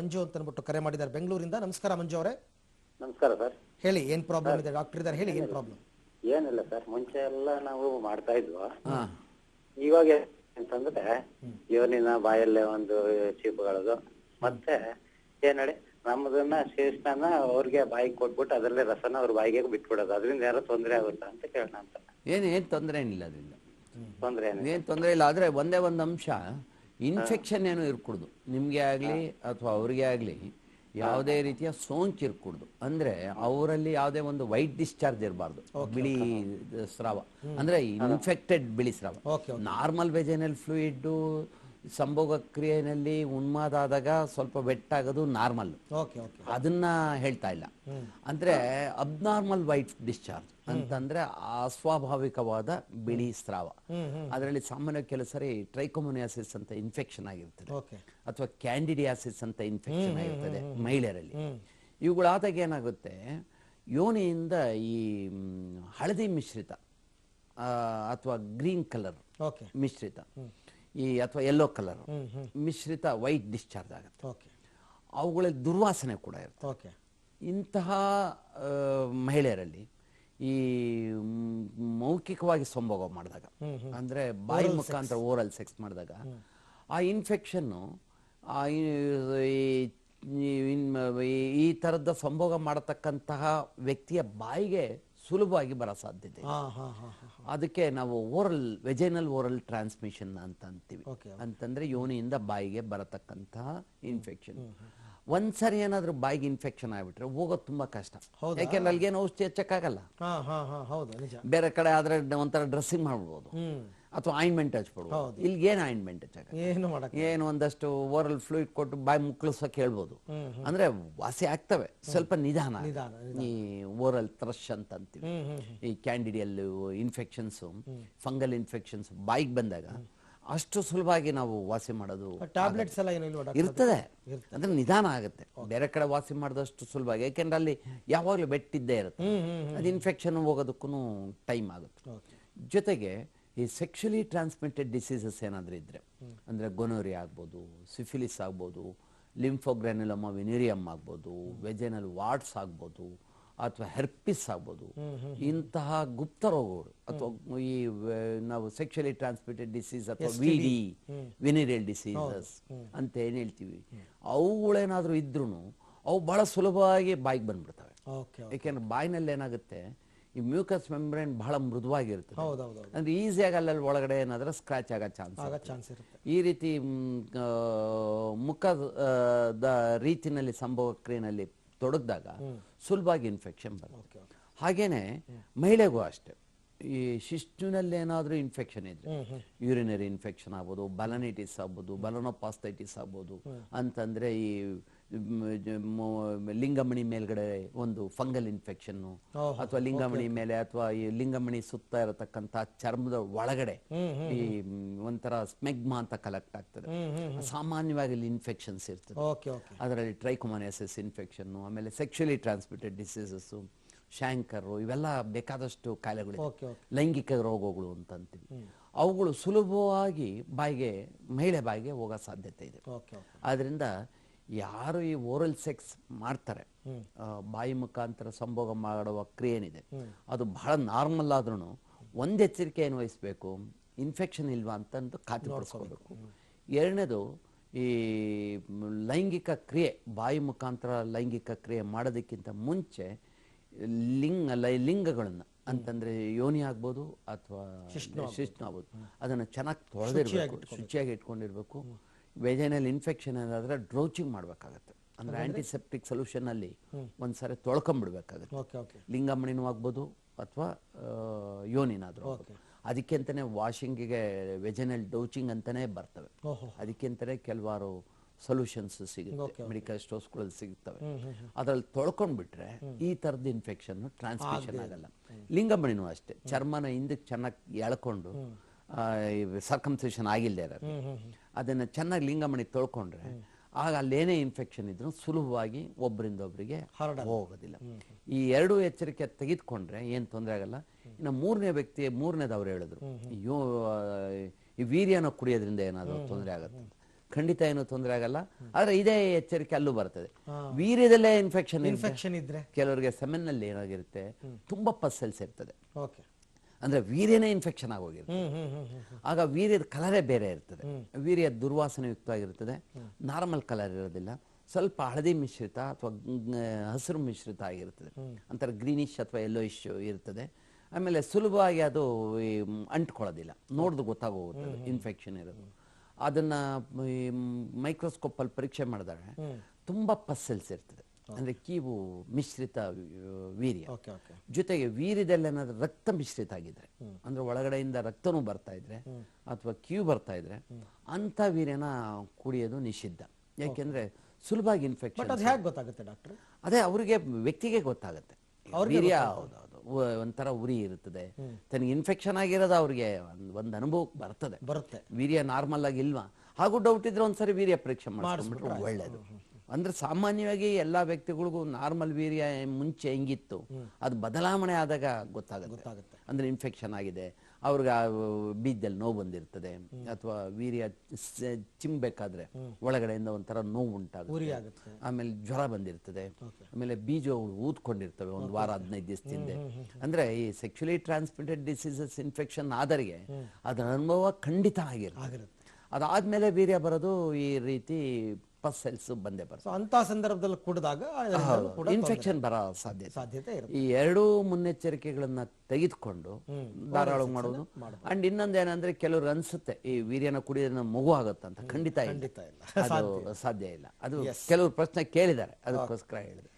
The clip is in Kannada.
ಮಂಜು ಅಂತ ಅಂದ್ಬಿಟ್ಟು ಕರೆ ಮಾಡಿದ್ದಾರೆ. ಬೆಂಗಳೂರಿಂದ ನಮಸ್ಕಾರ ಮಂಜು ಅವರೇ. ನಮಸ್ಕಾರ ಸರ್. ಹೇಳಿ ಏನ್ ಪ್ರಾಬ್ಲಮ್ ಇದೆ? ಡಾಕ್ಟರ್ ಇದ್ದಾರೆ. ಹೇಳಿ ಏನ್ ಪ್ರಾಬ್ಲಮ್ ಏನಿಲ್ಲ ಸರ್. ಮುಂಚೆ ಎಲ್ಲ ನಾವು ಮಾಡ್ತಾ ಇದ್ವು. ಇವಾಗ ಅಂತಂದ್ರೆ ಯೋನಿನ ಬಾಯಲ್ಲೇ ಒಂದು ಚೀಪ್ಗಳದು ಮತ್ತೆ ಏನ್ ಹೇಳಿ ನಮ್ಮದನ್ನ ಶೇಷನ ಅವ್ರಿಗೆ ಬಾಯಿಗೆ ಕೊಟ್ಬಿಟ್ಟು ಅದರಲ್ಲೇ ರಸನ ಅವ್ರ ಬಾಯಿಗೆ ಬಿಟ್ಬಿಡೋದು. ಅದರಿಂದ ಯಾರೋ ತೊಂದರೆ ಆಗುತ್ತ ಅಂತ ಕೇಳೋಣ ಅಂತ. ಏನ್ ಏನು ತೊಂದರೆ ಏನಿಲ್ಲ ಅದರಿಂದ. ತೊಂದರೆ ಏನಿಲ್ಲ. ಏನು ತೊಂದರೆ ಇಲ್ಲ. ಆದ್ರೆ ಒಂದೇ ಒಂದು ಅಂಶ ಇನ್ಫೆಕ್ಷನ್ ಏನೋ ಇರ್ಕೂಡ್ದು. ನಿಮಗೆ ಆಗಲಿ ಅಥವಾ ಅವ್ರಿಗೆ ಆಗಲಿ ಯಾವುದೇ ರೀತಿಯ ಸೋಂಕು ಇರ್ಕೂಡ್ದು. ಅಂದ್ರೆ ಅವರಲ್ಲಿ ಯಾವುದೇ ಒಂದು ವೈಟ್ ಡಿಸ್ಚಾರ್ಜ್ ಇರಬಾರ್ದು. ಬಿಳಿ ಸ್ರಾವ ಅಂದ್ರೆ ಇನ್ಫೆಕ್ಟೆಡ್ ಬಿಳಿ ಸ್ರಾವ ನಾರ್ಮಲ್ ವೆಜೈನಲ್ ಫ್ಲೂಯಿಡ್ಡು ಸಂಭೋಗ ಕ್ರಿಯೆಯಲ್ಲಿ ಉನ್ಮಾದ ಆದಾಗ ಸ್ವಲ್ಪ ವೆಟ್ ಆಗೋದು ನಾರ್ಮಲ್ ಓಕೆ ಓಕೆ. ಅದನ್ನ ಹೇಳ್ತಾ ಇಲ್ಲ. ಅಂದ್ರೆ ಅಬ್ನಾರ್ಮಲ್ ವೈಟ್ ಡಿಸ್ಚಾರ್ಜ್ ಅಂತಂದ್ರೆ ಅಸ್ವಾಭಾವಿಕವಾದ ಬಿಳಿ ಸ್ರಾವ. ಅದರಲ್ಲಿ ಸಾಮಾನ್ಯ ಕೆಲವು ಸರಿ ಟ್ರೈಕೋಮೋನಿಯಾಸಿಸ್ ಅಂತ ಇನ್ಫೆಕ್ಷನ್ ಆಗಿರ್ತದೆ. ಓಕೆ. ಅಥವಾ ಕ್ಯಾಂಡಿಡಿಯಾಸಿಸ್ ಅಂತ ಇನ್ಫೆಕ್ಷನ್ ಆಗಿರ್ತದೆ ಮಹಿಳೆಯರಲ್ಲಿ. ಇವುಗಳಾದಾಗ ಏನಾಗುತ್ತೆ ಯೋನಿಯಿಂದ ಈ ಹಳದಿ ಮಿಶ್ರಿತ ಅಥವಾ ಗ್ರೀನ್ ಕಲರ್ ಓಕೆ. ಮಿಶ್ರಿತ ಈ ಅಥವಾ ಯೆಲ್ಲೋ ಕಲರ್ ಮಿಶ್ರಿತ ವೈಟ್ ಡಿಸ್ಚಾರ್ಜ್ ಆಗುತ್ತೆ. ಓಕೆ. ಅವುಗಳಲ್ಲಿ ದುರ್ವಾಸನೆ ಕೂಡ ಇರುತ್ತೆ. ಓಕೆ. ಇಂತಹ ಮಹಿಳೆಯರಲ್ಲಿ ಈ ಮೌಖಿಕವಾಗಿ ಸಂಭೋಗ ಮಾಡಿದಾಗ ಅಂದ್ರೆ ಬಾಯಿ ಮುಖಾಂತರ ಓರಲ್ ಸೆಕ್ಸ್ ಮಾಡಿದಾಗ ಆ ಇನ್ಫೆಕ್ಷನ್ನು ಆ ಈ- ಈ- ಇನ್- ಈ- ಈ ಥರದ ಸಂಭೋಗ ಮಾಡತಕ್ಕಂತಹ ವ್ಯಕ್ತಿಯ ಬಾಯಿಗೆ ಸುಲಭವಾಗಿ ಬರೋ ಸಾಧ್ಯತೆ ಅದಕ್ಕೆ ನಾವು ಓರಲ್ ವೆಜೈನಲ್ ಓರಲ್ ಟ್ರಾನ್ಸ್ಮಿಷನ್ ಅಂತ ಅಂತೀವಿ ಅಂತಂದ್ರೆ ಯೋನಿಯಿಂದ ಬಾಯಿಗೆ ಬರತಕ್ಕಂತಹ ಇನ್ಫೆಕ್ಷನ್ ಒಂದ್ಸರಿ ಏನಾದ್ರೂ ಬಾಯಿಗೆ ಇನ್ಫೆಕ್ಷನ್ ಆಗ್ಬಿಟ್ರೆ ಹೋಗೋದು ತುಂಬಾ ಕಷ್ಟ. ಯಾಕೆಂದ್ರೆ ಅಲ್ಲಿಗೇನು ಔಷಧಿ ಹಚ್ಚಕ್ಕಾಗಲ್ಲ. ಬೇರೆ ಕಡೆ ಆದ್ರೆ ಒಂಥರ ಡ್ರೆಸ್ಸಿಂಗ್ ಮಾಡ್ಬೋದು ಅಥವಾ ಆಯಿಂಟ್ಮೆಂಟ್ ಹಚ್ಬಿಡ್ಬೋದು ಇಲ್ಲಿ ಏನು ಆಯಿಂಟ್ಮೆಂಟ್ ಹಚ್ಚ ಏನು ಏನು ಒಂದಷ್ಟು ಓರಲ್ ಫ್ಲೂಯಿಡ್ ಕೊಟ್ಟು ಬಾಯಿ ಮುಕ್ಕಳಿಸೋಕೆ ಹೇಳ್ಬೋದು. ಅಂದ್ರೆ ವಾಸಿ ಆಗ್ತವೆ. ಸ್ವಲ್ಪ ನಿಧಾನ ಈ ಓರಲ್ ಥ್ರಶ್ ಅಂತ ಅಂತೀವಿ ಈ ಕ್ಯಾಂಡಿಡಿಯಲ್ ಇನ್ಫೆಕ್ಷನ್ಸ್ ಫಂಗಲ್ ಇನ್ಫೆಕ್ಷನ್ಸ್ ಬಾಯಿಗೆ ಬಂದಾಗ ಅಷ್ಟು ಸುಲಭವಾಗಿ ನಾವು ವಾಸಿ ಮಾಡೋದು ಟ್ಯಾಬ್ಲೆಟ್ಸ್ ಎಲ್ಲ ಏನು ಇರ್ತದೆ. ಅಂದ್ರೆ ನಿಧಾನ ಆಗುತ್ತೆ. ಬೇರೆ ಕಡೆ ವಾಸಿ ಮಾಡಿದಷ್ಟು ಸುಲಭ ಯಾಕೆಂದ್ರೆ ಅಲ್ಲಿ ಯಾವಾಗಲೂ ಬೆಟ್ಟಿದ್ದೇ ಇರುತ್ತೆ. ಅದು ಇನ್ಫೆಕ್ಷನ್ ಹೋಗೋದಕ್ಕೂ ಟೈಮ್ ಆಗುತ್ತೆ. ಜೊತೆಗೆ ಈ ಸೆಕ್ಷುಲಿ ಟ್ರಾನ್ಸ್ಮಿಟೆಡ್ ಡಿಸೀಸಸ್ ಏನಾದರೂ ಇದ್ರೆ ಅಂದ್ರೆ ಗೊನೋರಿ ಆಗ್ಬೋದು ಸಿಫಿಲಿಸ್ ಆಗ್ಬೋದು ಲಿಂಫೋಗ್ರಾನ್ಯುಲಮ ವಿನೀರಿಯಮ್ ಆಗ್ಬೋದು ವೆಜೆನಲ್ ವಾರ್ಡ್ಸ್ ಆಗ್ಬೋದು ಅಥವಾ ಹೆರ್ಪಿಸ್ ಆಗ್ಬೋದು. ಇಂತಹ ಗುಪ್ತ ರೋಗಗಳು ಅಥವಾ ಈ ನಾವು ಸೆಕ್ಷುಲಿ ಟ್ರಾನ್ಸ್ಮಿಟೆಡ್ ಡಿಸೀಸ್ ಅಥವಾ ವಿ ಡಿ ವಿನಿರಿಯಲ್ ಡಿಸೀಸಸ್ ಅಂತ ಏನು ಹೇಳ್ತೀವಿ ಅವುಗಳೇನಾದರೂ ಇದ್ರೂ ಅವು ಬಹಳ ಸುಲಭವಾಗಿ ಬಾಯಿಗೆ ಬಂದ್ಬಿಡ್ತವೆ. ಓಕೆ ಯಾಕೆಂದ್ರೆ ಬಾಯಿನಲ್ಲಿ ಏನಾಗುತ್ತೆ ಈ ಮ್ಯೂಕಸ್ ಮೆಂಬ್ರೇನ್ ಬಹಳ ಮೃದುವಾಗಿರುತ್ತೆ ಹೌದು ಅಂದ್ರೆ ಈಸಿಯಾಗಿ ಅಲ್ಲಲ್ಲಿ ಒಳಗಡೆ ಏನಾದ್ರೆ ಸ್ಕ್ರಾಚ್ ಆಗೋ ಚಾನ್ಸ್ ಆಗ ಚಾನ್ಸ್ ಇರುತ್ತೆ. ಈ ರೀತಿ ಮುಖದ ರೀತಿನಲ್ಲಿ ಸಂಭವ ಕ್ರಿಯೆನಲ್ಲಿ ತೊಡಗಿದಾಗ ಸುಲಭವಾಗಿ ಇನ್ಫೆಕ್ಷನ್ ಬರುತ್ತೆ. ಹಾಗೇನೆ ಮಹಿಳೆಗೂ ಅಷ್ಟೇ. ಈ ಶಿಶ್ನುನಲ್ಲಿ ಏನಾದರೂ ಇನ್ಫೆಕ್ಷನ್ ಇದ್ರೆ ಯೂರಿನರಿ ಇನ್ಫೆಕ್ಷನ್ ಆಗ್ಬೋದು ಬಲನೈಟಿಸ್ ಆಗ್ಬೋದು ಬಲನೋಪಾಸ್ತೈಟಿಸ್ ಆಗ್ಬೋದು ಅಂತಂದ್ರೆ ಈ ಲಿಂಗಮಣಿ ಮೇಲ್ಗಡೆ ಒಂದು ಫಂಗಲ್ ಇನ್ಫೆಕ್ಷನ್ ಅಥವಾ ಲಿಂಗಮಣಿ ಮೇಲೆ ಅಥವಾ ಈ ಲಿಂಗಮಣಿ ಸುತ್ತ ಇರತಕ್ಕಂತ ಚರ್ಮದ ಒಳಗಡೆ ಈ ಒಂಥರ ಸ್ಮೆಗ್ಮಾ ಅಂತ ಕಲೆಕ್ಟ್ ಆಗ್ತದೆ. ಸಾಮಾನ್ಯವಾಗಿ ಇಲ್ಲಿ ಇನ್ಫೆಕ್ಷನ್ಸ್ ಇರ್ತದೆ. ಅದರಲ್ಲಿ ಟ್ರೈಕೊಮಾನಿಯಾಸಿಸ್ ಇನ್ಫೆಕ್ಷನ್ ಆಮೇಲೆ ಸೆಕ್ಷುಲಿ ಟ್ರಾನ್ಸ್ಮಿಟೆಡ್ ಡಿಸೀಸಸ್ ಶಾಂಕರು ಇವೆಲ್ಲ ಬೇಕಾದಷ್ಟು ಕಾಯಿಲೆಗಳು ಲೈಂಗಿಕ ರೋಗಗಳು ಅಂತ ಅಂತೀವಿ ಅವುಗಳು ಸುಲಭವಾಗಿ ಬಾಯಿಗೆ ಮಹಿಳೆ ಬಾಯಿಗೆ ಹೋಗೋ ಸಾಧ್ಯತೆ ಇದೆ. ಆದ್ರಿಂದ ಯಾರು ಈ ಓರಲ್ ಸೆಕ್ಸ್ ಮಾಡ್ತಾರೆ ಬಾಯಿ ಮುಖಾಂತರ ಸಂಭೋಗ ಮಾಡುವ ಕ್ರಿಯೆ ಏನಿದೆ ಅದು ಬಹಳ ನಾರ್ಮಲ್ ಆದ್ರೂ ಒಂದು ಎಚ್ಚರಿಕೆ ಏನು ವಹಿಸ್ಬೇಕು? ಇನ್ಫೆಕ್ಷನ್ ಇಲ್ವಾ ಅಂತಂದು ಖಾತ್ರಿಪಡಿಸ್ಕೋಬೇಕು ಎರಡನೇದು ಈ ಲೈಂಗಿಕ ಕ್ರಿಯೆ ಬಾಯಿ ಮುಖಾಂತರ ಲೈಂಗಿಕ ಕ್ರಿಯೆ ಮಾಡೋದಕ್ಕಿಂತ ಮುಂಚೆ ಲಿಂಗ ಲೈ ಲಿಂಗಗಳನ್ನು ಅಂತಂದ್ರೆ ಯೋನಿ ಆಗ್ಬೋದು ಅಥವಾ ಶಿಷ್ಣು ಆಗ್ಬೋದು. ಅದನ್ನು ಚೆನ್ನಾಗಿ ತೊಳೆದಿರಬೇಕು ಶುಚಿಯಾಗಿ ಇಟ್ಕೊಂಡಿರ್ಬೇಕು. ವೆಜೈನಲ್ ಇನ್ಫೆಕ್ಷನ್ ಏನಾದ್ರೆ ಡ್ರೋಚಿಂಗ್ ಮಾಡಬೇಕಾಗತ್ತೆ. ಅಂದ್ರೆ ಆಂಟಿಸೆಪ್ಟಿಕ್ ಸೊಲ್ಯೂಷನ್ ಅಲ್ಲಿ ಒಂದ್ಸರಿ ತೊಳ್ಕೊಂಡ್ಬಿಡ್ಬೇಕಾಗತ್ತೆ ಓಕೆ ಓಕೆ. ಲಿಂಗಮಣಿನೂ ಆಗ್ಬೋದು ಅಥವಾ ಯೋನಿನಾದ್ರೂ ಅದಕ್ಕೆ ಅಂತಾನೆ ವಾಷಿಂಗಿಗೆ ವೆಜನಲ್ ಡೌಚಿಂಗ್ ಅಂತಾನೆ ಬರ್ತವೆ. ಅದಕ್ಕೆ ಅಂತಾನೆ ಕೆಲವಾರು ಸೊಲ್ಯೂಷನ್ಸ್ ಸಿಗುತ್ತೆ ಮೆಡಿಕಲ್ ಸ್ಟೋರ್ಸ್ಗಳಲ್ಲಿ ಸಿಗುತ್ತವೆ ಅದರಲ್ಲಿ ತೊಳ್ಕೊಂಡ್ಬಿಟ್ರೆ ಈ ತರದ ಇನ್ಫೆಕ್ಷನ್ ಟ್ರಾನ್ಸ್ಮಿಷನ್ ಆಗಲ್ಲ. ಲಿಂಗಮಣಿನೂ ಅಷ್ಟೇ. ಚರ್ಮನ ಹಿಂದಕ್ಕೆ ಚೆನ್ನಾಗಿ ಎಳ್ಕೊಂಡು ಸರ್ಕಮ್ಸೇಷನ್ ಆಗಿಲ್ಲದೆ ಇರೋದು. ಅದನ್ನ ಚೆನ್ನಾಗಿ ಲಿಂಗಮಣಿ ತೊಳ್ಕೊಂಡ್ರೆ ಆಗ ಅಲ್ಲೇನೇ ಇನ್ಫೆಕ್ಷನ್ ಇದ್ರೂ ಸುಲಭವಾಗಿ ಒಬ್ಬರಿಂದ ಒಬ್ಬರಿಗೆ ಹೋಗೋದಿಲ್ಲ. ಈ ಎರಡು ಎಚ್ಚರಿಕೆ ತೆಗೆದುಕೊಂಡ್ರೆ ಏನ್ ತೊಂದರೆ ಆಗಲ್ಲ. ಇನ್ನು ಮೂರನೇ ವ್ಯಕ್ತಿ ಮೂರನೇದವ್ರು ಹೇಳಿದ್ರು. ಈ ವೀರ್ಯನ ಕುಡಿಯೋದ್ರಿಂದ ಏನಾದರೂ ತೊಂದರೆ ಆಗುತ್ತೆ. ಖಂಡಿತ ಏನು ತೊಂದರೆ ಆಗಲ್ಲ. ಆದ್ರೆ ಇದೇ ಎಚ್ಚರಿಕೆ ಅಲ್ಲೂ ಬರ್ತದೆ. ವೀರ್ಯದಲ್ಲೇ ಇನ್ಫೆಕ್ಷನ್ ಇನ್ಫೆಕ್ಷನ್ ಇದ್ರೆ? ಕೆಲವರಿಗೆ ಸೆಮೆನ್ನಲ್ಲಿ ಏನಾಗಿರುತ್ತೆ ತುಂಬಾ ಪಸ್ಸೆಲ್ಸ್ ಇರ್ತದೆ. ಓಕೆ. ಅಂದ್ರೆ ವೀರ್ಯನೇ ಇನ್ಫೆಕ್ಷನ್ ಆಗೋಗಿರುತ್ತೆ. ಆಗ ವೀರ್ಯದ ಕಲರೇ ಬೇರೆ ಇರ್ತದೆ. ವೀರ್ಯ ದುರ್ವಾಸನೆಯುಕ್ತವಾಗಿರ್ತದೆ ನಾರ್ಮಲ್ ಕಲರ್ ಇರೋದಿಲ್ಲ. ಸ್ವಲ್ಪ ಹಳದಿ ಮಿಶ್ರಿತ ಅಥವಾ ಹಸಿರು ಮಿಶ್ರಿತ ಆಗಿರ್ತದೆ. ಅಂತಾರೆ ಗ್ರೀನಿಶ್ ಅಥವಾ ಯೆಲ್ಲೋಯಿಶ್ ಇರ್ತದೆ. ಆಮೇಲೆ ಸುಲಭವಾಗಿ ಅದು ಅಂಟ್ಕೊಳ್ಳೋದಿಲ್ಲ. ನೋಡಿದ್ರೆ ಗೊತ್ತಾಗೋಗುತ್ತೆ ಇನ್ಫೆಕ್ಷನ್ ಇರೋದು. ಅದನ್ನ ಮೈಕ್ರೋಸ್ಕೋಪ್ ಅಲ್ಲಿ ಪರೀಕ್ಷೆ ಮಾಡಿದಾಗ ತುಂಬಾ ಪಸ್ಸೆಲ್ಸ್ ಇರ್ತದೆ. ಅಂದ್ರೆ ಕೀವು ಮಿಶ್ರಿತ ವೀರ್ಯ. ಜೊತೆಗೆ ವೀರ್ಯದಲ್ಲಿ ಏನಾದ್ರು ರಕ್ತ ಮಿಶ್ರಿತ ಆಗಿದ್ರೆ ಅಂದ್ರೆ ಒಳಗಡೆಯಿಂದ ರಕ್ತನೂ ಬರ್ತಾ ಇದ್ರೆ ಅಥವಾ ಕ್ಯೂ ಬರ್ತಾ ಇದ್ರೆ ಅಂತ ವೀರ್ಯನ ಕುಡಿಯೋದು ನಿಷಿದ್ಧ. ಯಾಕೆಂದ್ರೆ ಸುಲಭವಾಗಿ ಇನ್ಫೆಕ್ಷನ್ ಅದು ಅವರಿಗೆ ವ್ಯಕ್ತಿಗೆ ಗೊತ್ತಾಗುತ್ತೆ. ವೀರ್ಯ ಹೌದೌದು ಒಂಥರ ಉರಿ ಇರುತ್ತದೆ. ತನಗೆ ಇನ್ಫೆಕ್ಷನ್ ಆಗಿರೋದು ಅವ್ರಿಗೆ ಒಂದು ಅನುಭವಕ್ಕೆ ಬರ್ತದೆ. ಬರುತ್ತೆ. ವೀರ್ಯ ನಾರ್ಮಲ್ ಆಗಿ ಇಲ್ವಾ? ಹಾಗೂ ಡೌಟ್ ಇದ್ರೆ ಒಂದ್ಸರಿ ವೀರ್ಯ ಪರೀಕ್ಷೆ ಮಾಡಿಸ್ಕೊಂಡ್ಬಿಟ್ರೆ ಒಳ್ಳೇದು. ಅಂದ್ರೆ ಸಾಮಾನ್ಯವಾಗಿ ಎಲ್ಲಾ ವ್ಯಕ್ತಿಗಳಿಗೂ ನಾರ್ಮಲ್ ವೀರ್ಯ ಮುಂಚೆ ಹೆಂಗಿತ್ತು ಅದು ಬದಲಾವಣೆ ಆದಾಗ ಗೊತ್ತಾಗುತ್ತೆ. ಅಂದ್ರೆ ಇನ್ಫೆಕ್ಷನ್ ಆಗಿದೆ. ಅವ್ರಿಗೆ ಬೀದಿಯಲ್ಲಿ ಬೀಜದಲ್ಲಿ ನೋವು ಬಂದಿರ್ತದೆ. ಅಥವಾ ವೀರ್ಯ ಚಿಂಬೇಕಾದ್ರೆ ಚಿಮ್ಬೇಕಾದ್ರೆ ಒಳಗಡೆಯಿಂದ ಒಂಥರ ನೋವು ಉಂಟಾಗುತ್ತೆ. ಆಮೇಲೆ ಜ್ವರ ಬಂದಿರ್ತದೆ. ಆಮೇಲೆ ಬೀಜ ಊದ್ಕೊಂಡಿರ್ತವೆ ಒಂದು ವಾರ ಹದಿನೈದು ದಿವಸದಿಂದ ಅಂದ್ರೆ ಈ ಸೆಕ್ಚುಲಿ ಟ್ರಾನ್ಸ್ಮಿಟೆಡ್ ಡಿಸೀಸಸ್ ಇನ್ಫೆಕ್ಷನ್ ಆದರಿಗೆ ಅದರ ಅನುಭವ ಖಂಡಿತ ಆಗಿರುತ್ತೆ. ಅದಾದ್ಮೇಲೆ ವೀರ್ಯ ಬರೋದು ಈ ರೀತಿ ಪಸ್ಸೆಲ್ಸ್ ಬಂದೇ ಬರ್ತದೆ ಅಂತ ಸಂದರ್ಭದಲ್ಲಿ ಕುಡಿದಾಗ ಇನ್ಫೆಕ್ಷನ್ ಬರ ಸಾಧ್ಯತೆ. ಸಾಧ್ಯತೆ ಈ ಎರಡೂ ಮುನ್ನೆಚ್ಚರಿಕೆಗಳನ್ನ ತೆಗೆದುಕೊಂಡು ಧಾರಾಳ ಮಾಡೋದು ಅಂಡ್ ಇನ್ನೊಂದು ಏನಂದ್ರೆ ಕೆಲವರು ಅನ್ಸುತ್ತೆ ಈ ವೀರ್ಯನ ಕುಡಿಯೋದನ್ನ ಮಗು ಆಗುತ್ತೆ ಖಂಡಿತ ಇಲ್ಲ. ಖಂಡಿತ ಇಲ್ಲ. ಅದು ಸಾಧ್ಯ ಇಲ್ಲ. ಅದು ಕೆಲವರು ಪ್ರಶ್ನೆ ಕೇಳಿದ್ದಾರೆ. ಅದಕ್ಕೋಸ್ಕರ ಹೇಳಿದೆ